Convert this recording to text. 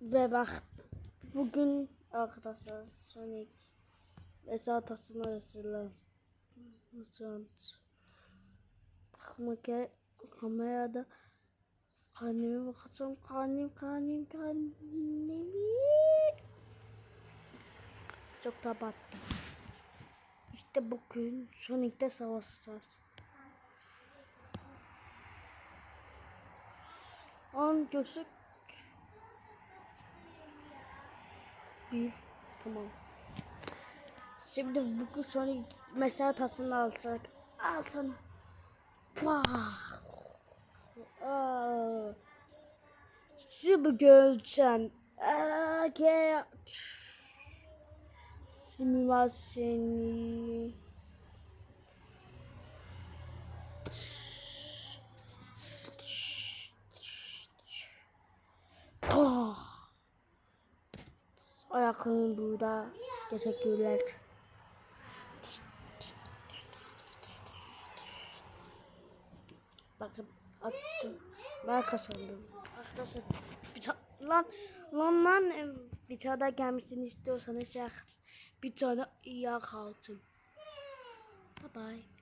Ve bak bugün arkadaşlar Sonic ve Zatas'ın arasında Bakmak kamerada Karneme bakacağım. Karnem karnem karnemi. Çok da battım. İşte bugün Sonic'te savaşacağız. An gözük Bil. Tamam. Şimdi bugün Sonic mesela tasını alacak. Al sana. Pah. Aa. Şimdi göreceğim. Aa, gel. Simülasyonu. Pah. Ayaklarım burada. Teşekkürler. Bakın attım. Ben kazandım. Arkadaşlar bir lan lan lan bir tane daha gelmişsin istiyorsanız. Bir tane yak altın. Bye bye.